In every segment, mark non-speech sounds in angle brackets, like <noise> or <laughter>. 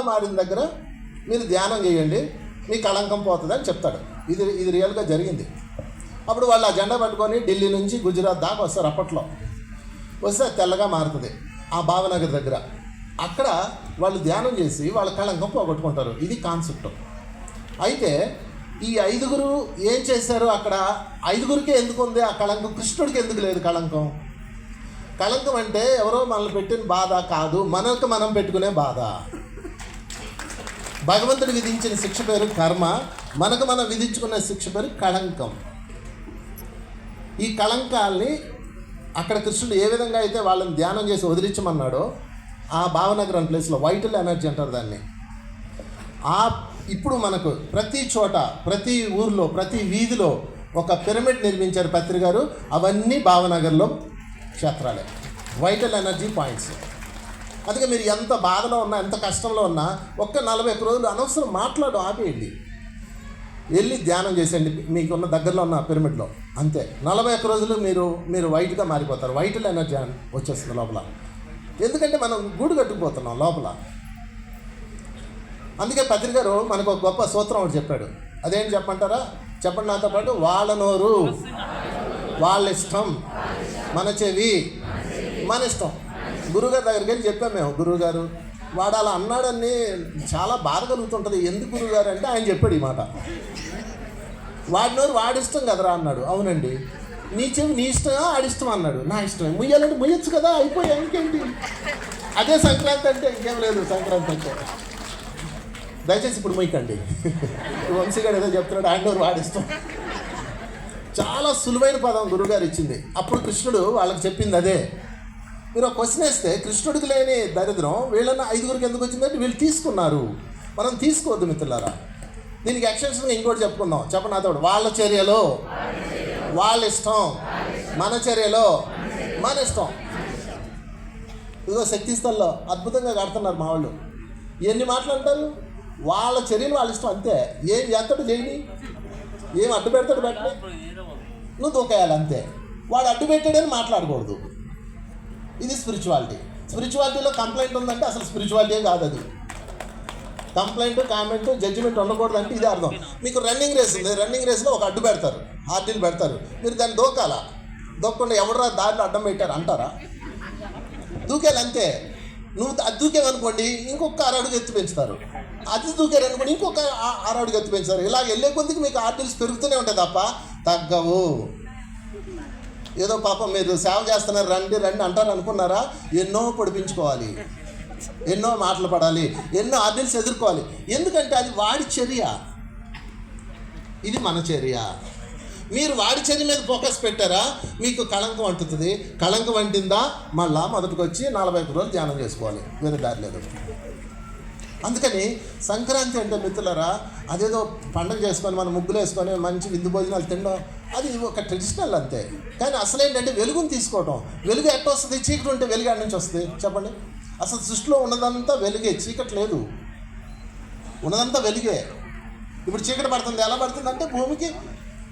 మారిన దగ్గర మీరు ధ్యానం చేయండి మీ కళంకం పోతుంది అని చెప్తాడు. ఇది ఇది రియల్గా జరిగింది. అప్పుడు వాళ్ళు ఆ జెండా పట్టుకొని ఢిల్లీ నుంచి గుజరాత్ దాకా వస్తారు అప్పట్లో. వస్తే తెల్లగా మారుతుంది ఆ భావనగర్ దగ్గర. అక్కడ వాళ్ళు ధ్యానం చేసి వాళ్ళ కళంకం పోగొట్టుకుంటారు. ఇది కాన్సెప్ట్ అయితే ఈ ఐదుగురు ఏం చేశారు అక్కడ? ఐదుగురికి ఎందుకు ఉంది? ఆ కళంకం కృష్ణుడికి ఎందుకు లేదు కళంకం? కళంకం అంటే ఎవరో మనల్ని పెట్టిన బాధ కాదు మనకు మనం పెట్టుకునే బాధ. భగవంతుడు విధించిన శిక్ష పేరు కర్మ మనకు మనం విధించుకున్న శిక్ష పేరు కళంకం. ఈ కళంకాల్ని అక్కడ కృష్ణుడు ఏ విధంగా అయితే వాళ్ళని ధ్యానం చేసి వదిలించమన్నాడో ఆ భావనగరం ప్లేస్లో వైటల్ ఎనర్జీ అంటారు దాన్ని. ఆ ఇప్పుడు మనకు ప్రతి చోట ప్రతి ఊర్లో ప్రతి వీధిలో ఒక పిరమిడ్ నిర్మించారు పత్రి గారు అవన్నీ భావనగర్లో క్షేత్రాలే. Vital energy points. అందుకే మీరు ఎంత బాధలో ఉన్నా ఎంత కష్టంలో ఉన్నా ఒక్క నలభై ఒక్క రోజులు అనవసరం మాట్లాడు ఆపేయండి. వెళ్ళి ధ్యానం చేసేయండి మీకున్న దగ్గరలో ఉన్న పిరమిడ్లో అంతే. నలభై ఒక్క రోజులు మీరు మీరు వైట్గా మారిపోతారు. వైటల్ ఎనర్జీ వచ్చేస్తుంది లోపల. ఎందుకంటే మనం గూడు కట్టుకుపోతున్నాం లోపల. అందుకే పత్రికారు మనకు ఒక గొప్ప సూత్రం ఒకటి చెప్పాడు. అదేం చెప్పంటారా చెప్పండి నాతో పాటు వాళ్ళ నోరు. వాళ్ళ ఇష్టం. మన చెవి. మన ఇష్టం. గురుగారి దగ్గరికి వెళ్ళి చెప్పాం మేము గురువుగారు వాడు అలా అన్నాడని చాలా బాధ కలుగుతుంటుంది. ఎందుకు గురువుగారు అంటే ఆయన చెప్పాడు ఈ మాట. వాడి నోరు కదరా అన్నాడు. అవునండి. నీ చెవి నీ ఇష్టమా? ఆడిష్టం అన్నాడు. నా ఇష్టమే. ముయ్యాలంటే ముయ్యొచ్చు కదా అయిపోయా ఇంకేంటి? అదే సంక్రాంతి అంటే ఇంకేం లేదు సంక్రాంతి అంటే. దయచేసి ఇప్పుడు మొయ్యకండి. వంశీగాడు ఏదో చెప్తున్నాడు ఆయన వాడిస్తాం చాలా సులువైన పదం గురువుగారు ఇచ్చింది. అప్పుడు కృష్ణుడు వాళ్ళకి చెప్పింది అదే. మీరు ఒక క్వశ్చన్ వేస్తే కృష్ణుడికి లేని దరిద్రం వీళ్ళన్న ఐదుగురికి ఎందుకు వచ్చిందంటే వీళ్ళు తీసుకున్నారు. మనం తీసుకోవద్దు మిత్రులారా. దీనికి ఎక్స్టెన్షన్గా ఇంకోటి చెప్పుకుందాం. చెప్పండి నాతో వాళ్ళ చర్యలో వాళ్ళ ఇష్టం. మన చర్యలో మన ఇష్టం. ఇదిగో శక్తి స్థల్లో అద్భుతంగా కడుతున్నారు మా వాళ్ళు. ఎన్ని మాటలు అంటారు? వాళ్ళ చర్యలు వాళ్ళ ఇష్టం అంతే. ఏం చేస్తాడు చేయని ఏం అడ్డు పెడతాడు పెట్టని నువ్వు దూకేయాలి అంతే. వాడు అడ్డు పెట్టాడని మాట్లాడకూడదు. ఇది స్పిరిచువాలిటీ స్పిరిచువాలిటీలో కంప్లైంట్ ఉందంటే అసలు స్పిరిచువాలిటీ కాదు అది. కంప్లైంట్ కామెంట్ జడ్జిమెంట్ ఉండకూడదు అంటే ఇది అర్థం. మీకు రన్నింగ్ రేస్ ఉంది. రన్నింగ్ రేస్లో ఒక అడ్డు పెడతారు. ఆర్టీలు పెడతారు. మీరు దాన్ని దూకాలా? దూకకుండా. ఎవడరా దారిలో అడ్డం పెట్టారు? అంటారా? దూకేలా అంతే. నువ్వు అది దూకేవనుకోండి ఇంకొక అరడుగు అడుగు ఎత్తు పెంచుతారు. అది దూకేరనుకోండి ఇంకొక అరడుగు ఆరు ఎత్తు పెంచుతారు. ఇలా వెళ్ళే కొద్దికి మీకు ఆర్టీల్స్ పెరుగుతూనే ఉంటాయి తప్ప తగ్గవు. ఏదో పాపం మీరు సేవ చేస్తున్నారు రండి రండి అంటారు అనుకున్నారా? ఎన్నో పొడిపించుకోవాలి. ఎన్నో మాటలు పడాలి. ఎన్నో ఆర్డిల్స్ ఎదుర్కోవాలి. ఎందుకంటే అది వాడి చర్య. ఇది మన చర్య. మీరు వాడి చర్య మీద ఫోకస్ పెట్టారా? మీకు కళంకం అంటుతుంది. కళంకం అంటిందా? మళ్ళా మొదటికి వచ్చి నలభై ఒక్క రోజులు ధ్యానం చేసుకోవాలి. వేరే దారి లేదు. అందుకని సంక్రాంతి అంటే మిత్రులరా అదేదో పండుగ చేసుకొని మనం ముగ్గులు వేసుకొని మంచి విందు భోజనాలు తినడం అది ఒక ట్రెడిషనల్ అంతే. కానీ అసలు ఏంటంటే వెలుగుని తీసుకోవటం. వెలుగు ఎట్ట వస్తుంది? చీకటి ఉంటే వెలుగు ఎక్కడి నుంచి వస్తుంది. చెప్పండి. అసలు సృష్టిలో ఉన్నదంతా వెలుగే చీకటి లేదు. ఉన్నదంతా వెలుగే. ఇప్పుడు చీకటి పడుతుంది. ఎలా పడుతుంది అంటే భూమికి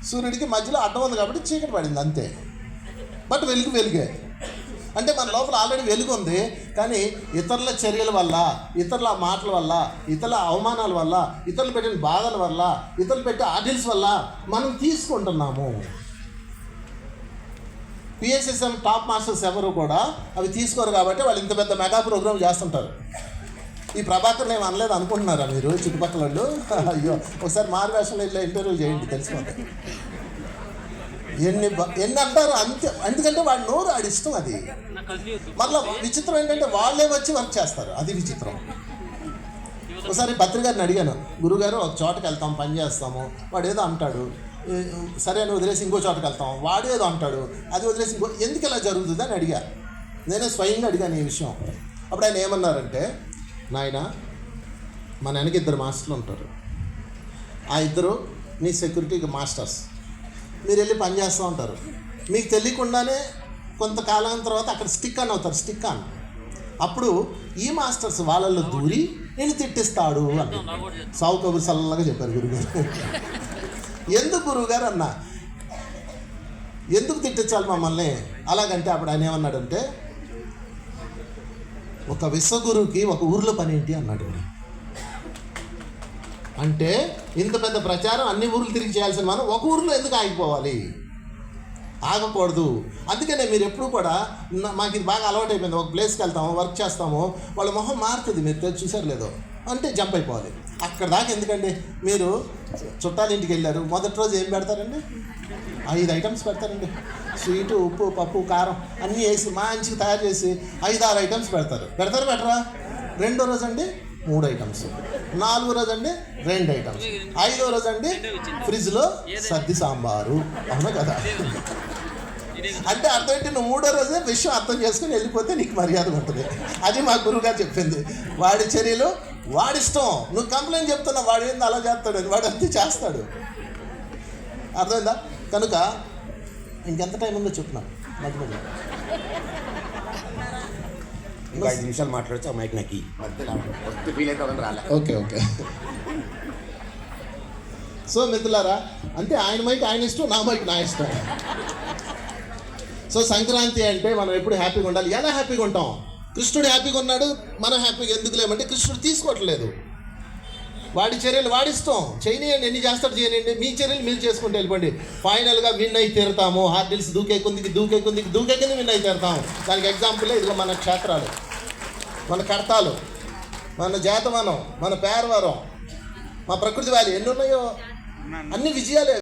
సూర్యుడికి మధ్యలో అడ్డం ఉంది కాబట్టి చీకటి పడింది అంతే. బట్ వెలుగు వెలుగే. అంటే మన లోపల ఆల్రెడీ వెలుగు ఉంది. కానీ ఇతరుల చర్యల వల్ల ఇతరుల మాటల వల్ల ఇతరుల అవమానాల వల్ల ఇతరులు పెట్టిన బాధల వల్ల ఇతరులు పెట్టే ఆర్డిల్స్ వల్ల మనం తీసుకుంటున్నాము. పిఎస్ఎస్ఎం టాప్ మాస్టర్స్ ఎవరు కూడా అవి తీసుకోరు కాబట్టి వాళ్ళు ఇంత పెద్ద మెగా ప్రోగ్రామ్ చేస్తుంటారు. ఈ ప్రభాకర్ నేను అనలేదు అనుకుంటున్నారా మీరు? చుట్టుపక్కల వాళ్ళు? <laughs> అయ్యో ఒకసారి మారువేషంలో ఇట్లా ఇంటర్వ్యూ చేయండి తెలుసుకోండి ఎన్ని ఎన్ని అంటారు? అంతే ఎందుకంటే వాడి నోరు ఆడి ఇష్టం అది. మళ్ళీ విచిత్రం ఏంటంటే వాళ్ళే వచ్చి వర్క్ చేస్తారు. అది విచిత్రం. ఒకసారి పత్రికారిని అడిగాను గురుగారు ఒక చోటకి వెళ్తాం పని చేస్తాము. వాడు ఏదో అంటాడు. సరే అని వదిలేసి ఇంకో చోటకి వెళ్తాం. వాడు ఏదో అంటాడు. అది వదిలేసి ఇంకో ఎందుకు ఇలా జరుగుతుంది? అని అడిగా. నేనే స్వయంగా అడిగాను ఈ విషయం. అప్పుడు ఆయన ఏమన్నారంటే నాయన మన వెనక ఇద్దరు మాస్టర్లు ఉంటారు. ఆ ఇద్దరు మీ సెక్యూరిటీ మాస్టర్స్. మీరు వెళ్ళి పని చేస్తూ ఉంటారు. మీకు తెలియకుండానే కొంతకాలం తర్వాత అక్కడ స్టిక్ అని అవుతారు స్టిక్ అని. అప్పుడు ఈ మాస్టర్స్ వాళ్ళల్లో దూరి నేను తిట్టిస్తాడు అని. సావు కబురు సల్లగా చెప్పారు గురుగారు. ఎందుకు గురువుగారు అన్న? ఎందుకు తిట్టించాలి మమ్మల్ని? అలాగంటే అప్పుడు ఆయన ఏమన్నాడంటే ఒక విశ్వగురువుకి ఒక ఊర్లో పని ఏంటి అన్నాడు. అంటే ఇంత పెద్ద ప్రచారం అన్ని ఊర్లు తిరిగి చేయాల్సిన మనం ఒక ఊరిలో ఎందుకు ఆగిపోవాలి? ఆగకూడదు. అందుకనే మీరు ఎప్పుడు కూడా మాకు ఇది బాగా అలవాటు అయిపోయింది ఒక ప్లేస్కి వెళ్తాము వర్క్ చేస్తాము వాళ్ళ మొహం మారుతుంది. మీరు చూసారు లేదో? అంటే జంప్ అయిపోవాలి. అక్కడ దాకా ఎందుకండి? మీరు చుట్టాల ఇంటికి వెళ్ళారు. మొదటి రోజు ఏం పెడతారండి? ఐదు ఐటమ్స్ పెడతారండి. స్వీటు ఉప్పు పప్పు కారం అన్నీ వేసి మంచిగా తయారు చేసి ఐదు ఆరు ఐటమ్స్ పెడతారు. పెడతారు పెట్టరా? రెండో రోజు అండి మూడు ఐటమ్స్. నాలుగో రోజు అండి రెండు ఐటమ్స్ ఐదో రోజు అండి ఫ్రిడ్జ్లో సర్ది సాంబారు. అవునా కదా? అంటే అర్థం ఏంటి? నువ్వు మూడో రోజే విషయం అర్థం చేసుకుని వెళ్ళిపోతే నీకు మర్యాద ఉంటుంది. అది మా గురువుగారు చెప్పింది. వాడి చర్యలు వాడిష్టం నువ్వు కంప్లైంట్ చెప్తున్నావు వాడు ఏంది అలా చేస్తాడు వాడు అంతే చేస్తాడు. అర్థమైందా? కనుక ఇంకెంత టైం ఉందో చెప్తున్నాను మధ్య మధ్యలో ఇంకో ఐదు నిమిషాలు మాట్లాడచ్చు ఆ మైక్ నాకు. మధ్యలో వస్తే ఫీల్ రాలే. Okay okay. సో మిత్రులారా అంటే ఆయన మైక్ ఆయన ఇష్టం నా మైక్ నా ఇష్టం. సో సంక్రాంతి అంటే మనం ఎప్పుడు హ్యాపీగా ఉండాలి? ఎలా హ్యాపీగా ఉంటాం? కృష్ణుడు హ్యాపీగా ఉన్నాడు మనం హ్యాపీగా ఎందుకు లేమంటే కృష్ణుడు తీసుకోవట్లేదు. వాడి చర్యలు వాడిస్తాం. చేయనియండి ఎన్ని చేస్తాడు చేయనియండి మీ చర్యలు మీరు చేసుకుంటూ వెళ్ళిపోండి. ఫైనల్గా విన్ అయి తీరుతాము. హార్డిల్స్ దూకే కుందికి దూకే కుందికి దూకే కింద విన్ అయి తీరుతాము దానికి ఎగ్జాంపుల్ ఇదిగో మన క్షేత్రాలు మన కడతాలు మన జాతవనం మన పేరవరం మా ప్రకృతి వ్యాలీ ఎన్ని ఉన్నాయో? అన్ని విజయాలే.